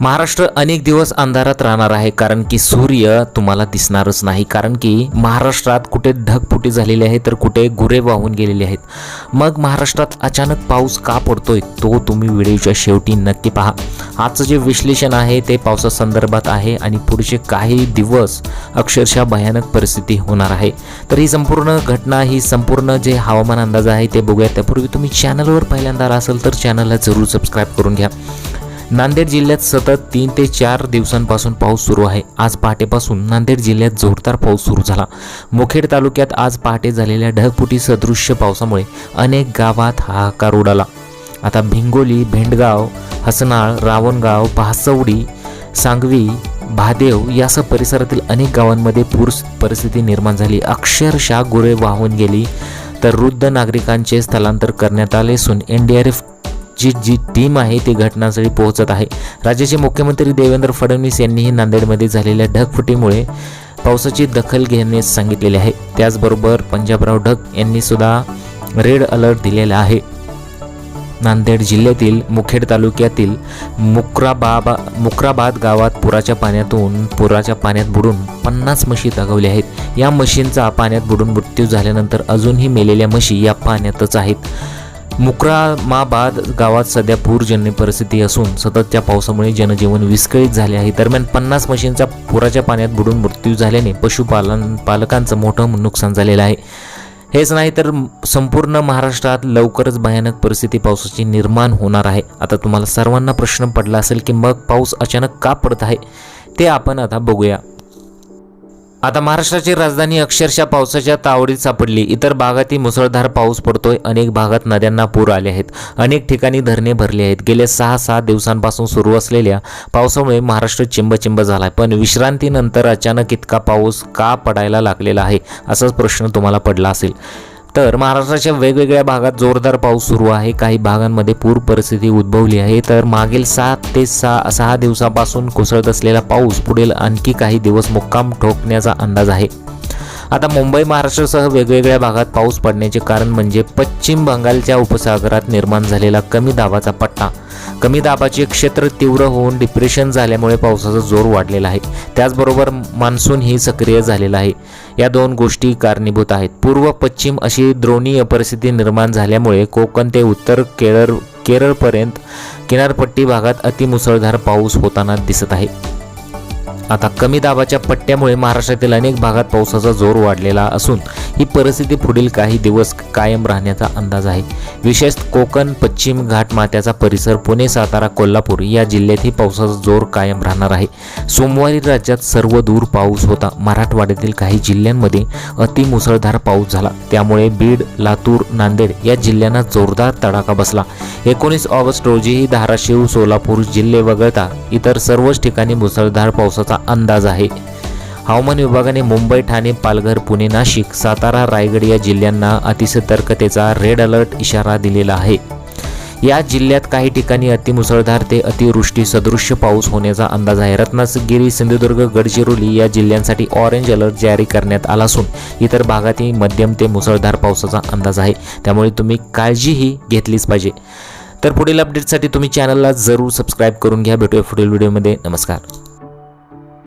महाराष्ट्र अनेक दिवस अंधारात राहणार आहे कारण की सूर्य तुम्हाला दिसणारच नाही कारण की महाराष्ट्रात कुठे ढगफुटी झालेली आहे तर कुठे गुरे वाहून गेलेले आहेत. मग महाराष्ट्रात अचानक पाऊस का पडतोय तो तुम्ही व्हिडिओच्या शेवटी नक्की पहा. आजचं जे विश्लेषण आहे ते पावसासंदर्भात आहे आणि पुढचे काही दिवस अक्षरशः भयानक परिस्थिती होणार आहे. तर ही संपूर्ण घटना ही संपूर्ण जे हवामान अंदाज आहे ते बघूया. त्यापूर्वी तुम्ही चॅनलवर पहिल्यांदा असाल असेल तर चॅनलला जरूर सबस्क्राईब करून घ्या. नांदेड जिल्ह्यात सतत तीन ते चार दिवसांपासून पाऊस सुरू आहे. आज पहाटेपासून नांदेड जिल्ह्यात जोरदार पाऊस सुरू झाला. मुखेड तालुक्यात आज पहाटे झालेल्या ढगफुटी सदृश्य पावसामुळे अनेक गावात हाहाकार उडाला. आता भिंगोली भेंडगाव हसनाळ रावणगाव पाहसवडी सांगवी भादेव यासह परिसरातील अनेक गावांमध्ये पूर परिस्थिती निर्माण झाली. अक्षरशः गुरे वाहून गेली. तर वृद्ध नागरिकांचे स्थलांतर करण्यात आले असून एन डी आर एफ जी जी टीम आहे ती घटनास्थळी पोहोचत आहे. राज्याचे मुख्यमंत्री देवेंद्र फडणवीस यांनीही नांदेडमध्ये झालेल्या ढगफुटीमुळे पावसाची दखल घेण्यास सांगितलेली आहे. त्याचबरोबर पंजाबराव ढग यांनी सुद्धा रेड अलर्ट दिलेला आहे. नांदेड जिल्ह्यातील मुखेड तालुक्यातील मुक्राबाबा मुक्राबाद गावात पुराच्या पाण्यातून पुराच्या पाण्यात बुडून पन्नास म्हशी दगावल्या आहेत. या म्हशींचा पाण्यात बुडून मृत्यू झाल्यानंतर अजूनही मेलेल्या म्हशी या पाण्यातच आहेत. मुक्रामाबाद गावात सध्या पूरजन्य परिस्थिती असून सततच्या पावसामुळे जनजीवन विस्कळीत झाले आहे. दरम्यान पन्नास मशीनचा पुराच्या पाण्यात बुडून मृत्यू झाल्याने पशुपालन पालकांचं मोठं नुकसान झालेलं आहे. हेच नाही तर संपूर्ण महाराष्ट्रात लवकरच भयानक परिस्थिती पावसाची निर्माण होणार आहे. आता तुम्हाला सर्वांना प्रश्न पडला असेल की मग पाऊस अचानक का पडत आहे ते आपण आता बघूया. आता महाराष्ट्राची राजधानी अक्षरशः पावसाच्या तावडीत सापडली. इतर भागातही मुसळधार पाऊस पडतोय. अनेक भागात नद्यांना पूर आले आहेत. अनेक ठिकाणी धरणे भरले आहेत. गेल्या सहा सात दिवसांपासून सुरू असलेल्या पावसामुळे महाराष्ट्र चिंबचिंब झाला आहे पण विश्रांतीनंतर अचानक इतका पाऊस का पडायला लागलेला आहे? असाच प्रश्न तुम्हाला पडला असेल. तर महाराष्ट्राच्या वेगवेगळ्या भागात जोरदार पाऊस सुरू आहे. काही भागांमध्ये पूर परिस्थिती उद्भवली आहे. तर मागील सात ते सहा सहा दिवसापासून कोसळत असलेला पाऊस पुढील आणखी काही दिवस मुक्काम ठोकण्याचा अंदाज आहे. आता मुंबई महाराष्ट्रासह वेगवेगळ्या भागात पाऊस पडण्याचे कारण म्हणजे पश्चिम बंगालच्या उपसागरात निर्माण झालेला कमी दाबाचा पट्टा. कमी दाबाचे क्षेत्र तीव्र होऊन डिप्रेशन झाल्यामुळे पावसाचा जोर वाढलेला आहे. त्याचबरोबर मान्सून ही सक्रिय झालेला आहे. या दोन गोष्टी कारणीभूत आहेत. पूर्व पश्चिम अशी द्रोणीय परिस्थिती निर्माण झाल्यामुळे कोकण ते उत्तर केरळ केरळपर्यंत किनारपट्टी भागात अतिमुसळधार पाऊस होताना दिसत आहे. आता कमी दाबाच्या पट्ट्यामुळे महाराष्ट्रातील अनेक भागात पावसाचा जोर वाढलेला असून ही परिस्थिती पुढील काही दिवस कायम राहण्याचा अंदाज आहे. विशेषत कोकण पश्चिम घाटमात्याचा परिसर पुणे सातारा कोल्हापूर या जिल्ह्यातही पावसाचा जोर कायम राहणार आहे. सोमवारी राज्यात सर्व दूर पाऊस होता. मराठवाड्यातील काही जिल्ह्यांमध्ये अतिमुसळधार पाऊस झाला. त्यामुळे बीड लातूर नांदेड या जिल्ह्यांना जोरदार तडाखा बसला. एकोणीस ऑगस्ट रोजीही धाराशिव सोलापूर जिल्हे वगळता इतर सर्वच ठिकाणी मुसळधार पावसाचा अंदाज आहे. हवामान विभागाने मुंबई ठाणे पालघर पुणे नाशिक सातारा रायगड या जिल्ह्यांना अतिसतर्कतेचा रेड अलर्ट इशारा दिलेला आहे. या जिल्ह्यात काही ठिकाणी अतिमुसळधार ते अतिवृष्टी सदृश्य पाऊस होण्याचा अंदाज आहे. रत्नागिरी सिंधुदुर्ग गडचिरोली या जिल्ह्यांसाठी ऑरेंज अलर्ट जारी करण्यात आला असून इतर भागातही मध्यम ते मुसळधार पावसाचा अंदाज आहे. त्यामुळे तुम्ही काळजीही घेतलीच पाहिजे. तर पुढील अपडेटसाठी तुम्ही चॅनलला जरूर सबस्क्राईब करून घ्या. भेटूया पुढील व्हिडिओमध्ये नमस्कार.